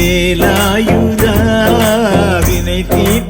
வேலாயுதா வினை தீர்த்த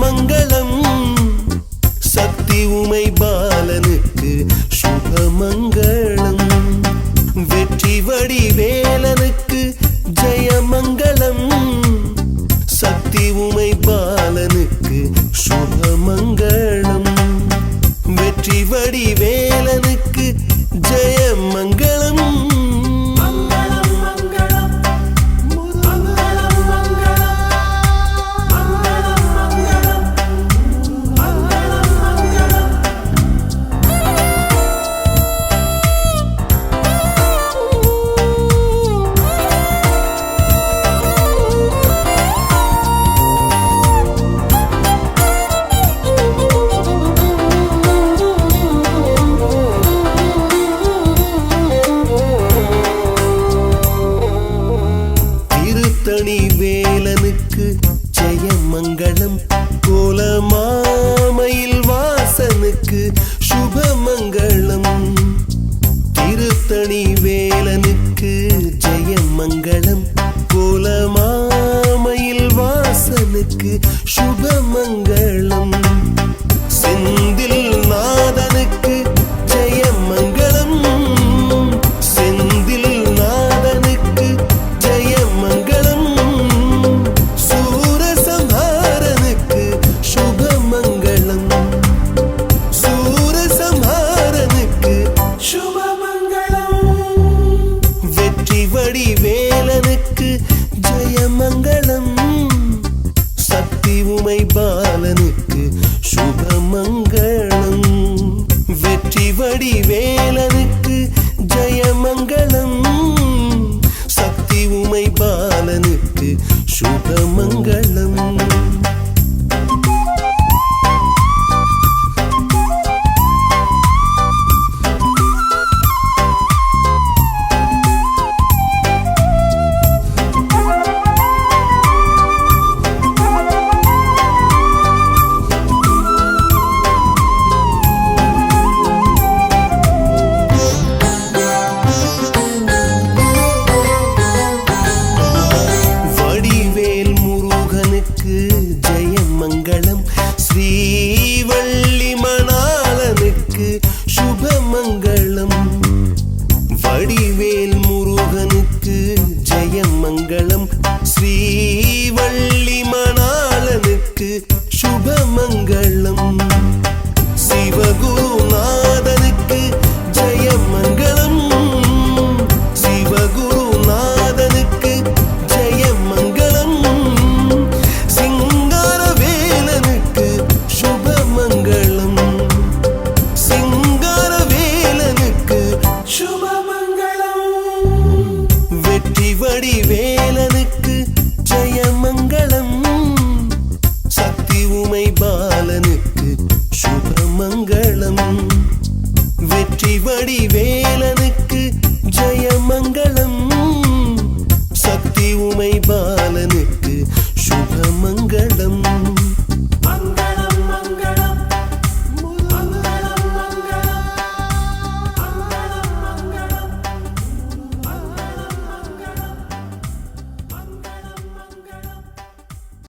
மங்களம் சக்தி உமை பாலனுக்கு சுபமங்கள் മംഗളം வெற்றி வடி வேலனுக்கு ஜெயமங்கலம். சக்தி உமை பாலனுக்கு